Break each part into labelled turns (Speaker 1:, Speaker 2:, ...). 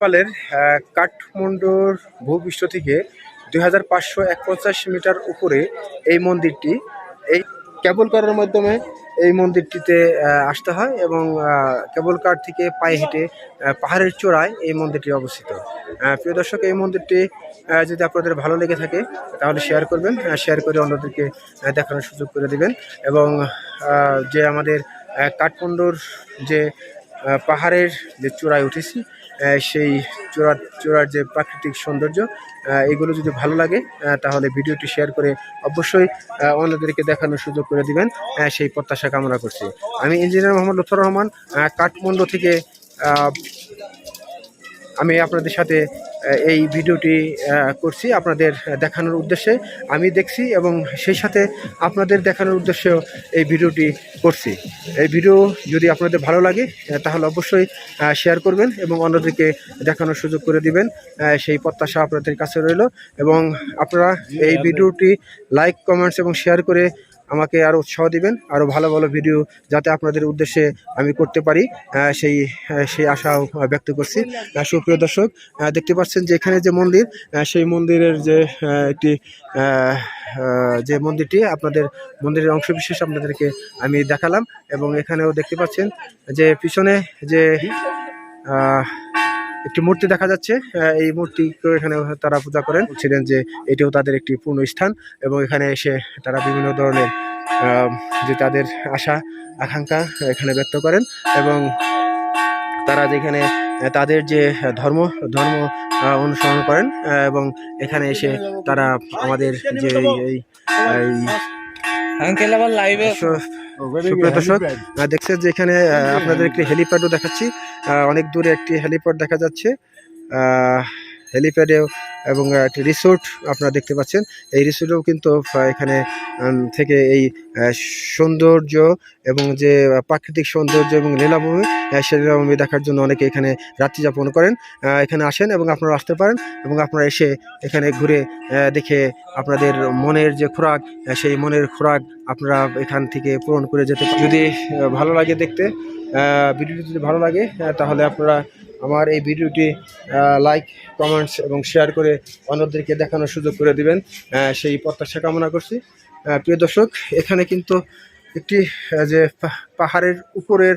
Speaker 1: নেপালের কাঠমান্ডুর ভূপৃষ্ঠ থেকে দুই হাজার পাঁচশো মিটার উপরে এই মন্দিরটি, এই কেবল কারের মাধ্যমে এই মন্দিরটিতে আসতে হয় এবং কেবল কার থেকে পায়ে হেঁটে পাহাড়ের চূড়ায় এই মন্দিরটি অবস্থিত। প্রিয় দর্শক, এই মন্দিরটি যদি আপনাদের ভালো লেগে থাকে, তাহলে শেয়ার করবেন শেয়ার করে অন্যদেরকে দেখানোর সুযোগ করে দিবেন এবং যে আমাদের কাঠমান্ডুর যে পাহাড়ের যে চূড়ায় উঠেছি সেই চূড়ার চূড়ার যে প্রাকৃতিক সৌন্দর্য এগুলো যদি ভালো লাগে তাহলে ভিডিওটি শেয়ার করে অবশ্যই অন্যদেরকে দেখানোর সুযোগ করে দিবেন সেই প্রত্যাশা কামনা করছি। আমি ইঞ্জিনিয়ার মোহাম্মদ লুথুর রহমান কাঠমান্ডু থেকে আমি আপনাদের সাথে এই ভিডিওটি করছি আপনাদের দেখানোর উদ্দেশ্যে। আমি দেখছি এবং সেই সাথে আপনাদের দেখানোর উদ্দেশ্যেও এই ভিডিওটি করছি। এই ভিডিও যদি আপনাদের ভালো লাগে তাহলে অবশ্যই শেয়ার করবেন এবং অন্যদেরকে দেখানোর সুযোগ করে দিবেন। সেই প্রত্যাশা আপনাদের কাছে রইল। এবং আপনারা এই ভিডিওটি লাইক কমেন্টস এবং শেয়ার করে আমাকে আরও উৎসাহ দিবেন আরও ভালো ভালো ভিডিও যাতে আপনাদের উদ্দেশ্যে আমি করতে পারি সেই সেই আশাও ব্যক্ত করছি। সুপ্রিয় দর্শক দেখতে পাচ্ছেন যে এখানে যে মন্দির সেই মন্দিরের যে একটি যে মন্দিরটি, আপনাদের মন্দিরের অংশবিশেষ আপনাদেরকে আমি দেখালাম এবং এখানেও দেখতে পাচ্ছেন যে পিছনে যে একটি মূর্তি দেখা যাচ্ছে। এই মূর্তি এখানে তারা পূজা করেন। ছিলেন যে এটিও তাদের একটি পূর্ণ স্থান এবং এখানে এসে তারা বিভিন্ন ধরনের যে তাদের আশা, আকাঙ্ক্ষা এখানে ব্যক্ত করেন এবং তারা যেখানে, তাদের যে ধর্ম ধর্ম অনুসরণ করেন এবং এখানে এসে তারা আমাদের যে এই
Speaker 2: আঙ্কেল আবার লাইভে
Speaker 1: সুপ্রিয় দর্শক দেখছেন যে এখানে আপনাদের একটি হেলিপ্যাডও দেখাচ্ছি। আহ, অনেক দূরে একটি হেলিপ্যাড দেখা যাচ্ছে। হেলিপ্যাডেও এবং একটি রিসোর্ট আপনারা দেখতে পাচ্ছেন। এই রিসোর্টেও কিন্তু এখানে থেকে এই সৌন্দর্য এবং যে প্রাকৃতিক সৌন্দর্য এবং লীলাভূমি সেই লীলাভূমি দেখার জন্য অনেকে এখানে রাত্রি যাপন করেন। এখানে আসেন এবং আপনারা আসতে পারেন এবং আপনারা এসে এখানে ঘুরে দেখে আপনাদের মনের যে খোরাক সেই মনের খোরাক আপনারা এখান থেকে পূরণ করে যেতে যদি ভালো লাগে দেখতে ভিডিওটি যদি ভালো লাগে তাহলে আপনারা আমার এই ভিডিওটি লাইক কমেন্টস এবং শেয়ার করে অন্যদেরকে দেখানোর সুযোগ করে দিবেন। সেই প্রত্যাশা কামনা করছি। প্রিয় দর্শক, এখানে কিন্তু একটি যে পাহাড়ের উপরের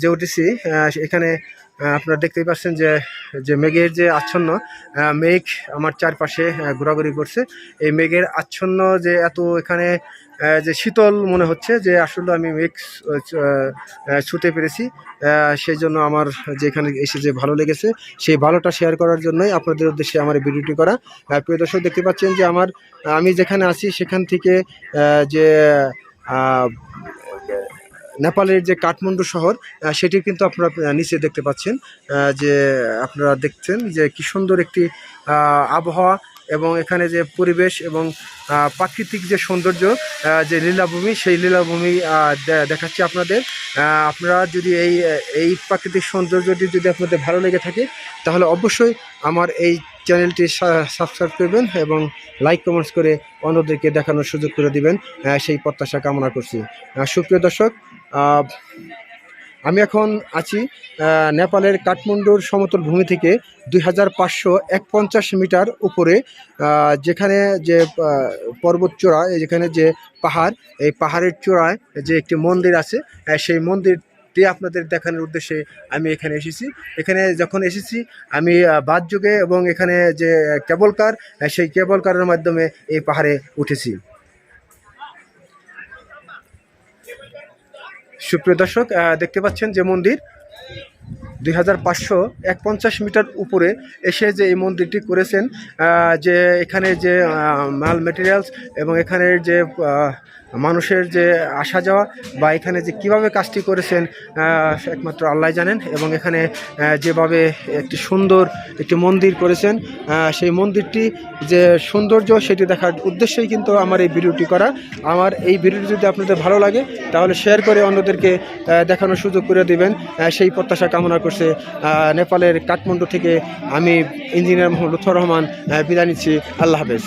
Speaker 1: যে উঠেছি এখানে আপনারা দেখতেই পাচ্ছেন যে যে মেঘের যে আচ্ছন্ন মেঘ আমার চারপাশে ঘোরাঘুরি করছে। এই মেঘের আচ্ছন্ন যে এত এখানে যে শীতল মনে হচ্ছে, যে আসলে আমি মেঘ ছুতে পেরেছি। সেই জন্য আমার যেখানে এসে যে ভালো লেগেছে, সেই ভালোটা শেয়ার করার জন্যই আপনাদের উদ্দেশ্যে আমার ভিডিওটি করা। প্রিয় দর্শক, দেখতে পাচ্ছেন যে আমার, আমি যেখানে আছি, সেখান থেকে যে নেপালের যে কাঠমান্ডু শহর সেটি কিন্তু আপনারা নিচে দেখতে পাচ্ছেন। যে আপনারা দেখছেন যে কি সুন্দর একটি আবহাওয়া। এবং এখানে যে পরিবেশ এবং প্রাকৃতিক যে সৌন্দর্য যে লীলাভূমি, সেই লীলাভূমি দেখাচ্ছি আপনাদের। আপনারা যদি এই এই প্রাকৃতিক সৌন্দর্যটি যদি আপনাদের ভালো লেগে থাকে, তাহলে অবশ্যই আমার এই চ্যানেলটি সাবস্ক্রাইব করবেন এবং লাইক কমেন্টস করে অন্যদেরকে দেখানোর সুযোগ করে দিবেন সেই প্রত্যাশা কামনা করছি। সুপ্রিয় দর্শক আমি এখন আছি নেপালের কাঠমান্ডুর সমতল ভূমি থেকে দুই মিটার উপরে যেখানে যে পর্বত চূড়া যেখানে যে পাহাড়, এই পাহাড়ের চূড়ায় যে একটি মন্দির আছে সেই মন্দিরটি আপনাদের দেখানোর উদ্দেশ্যে আমি এখানে এসেছি। এখানে যখন এসেছি, আমি বাদ যুগে এবং এখানে যে কেবল কার সেই কেবল কারের মাধ্যমে এই পাহাড়ে উঠেছি। সুপ্রিয় দর্শক দেখতে পাচ্ছেন যে মন্দির দুই হাজার পাঁচশো এক পঞ্চাশ মিটার উপরে এসে যে এই মন্দিরটি করেছেন যে এখানে যে মাল মেটেরিয়ালস এবং এখানের যে মানুষের যে আসা যাওয়া বা এখানে যে কীভাবে কাজটি করেছেন একমাত্র আল্লাহ জানেন এবং এখানে যেভাবে একটি সুন্দর একটি মন্দির করেছেন সেই মন্দিরটি যে সৌন্দর্য সেটি দেখার উদ্দেশ্যেই কিন্তু আমার এই ভিডিওটি করা। আমার এই ভিডিওটি যদি আপনাদের ভালো লাগে, তাহলে শেয়ার করে অন্যদেরকে দেখানোর সুযোগ করে দিবেন। সেই প্রত্যাশা কামনা করছে নেপালের কাঠমান্ডু থেকে আমি ইঞ্জিনিয়ার মোহাম্মদ লুৎফর রহমান বিদায় নিচ্ছি। আল্লাহ হাফেজ।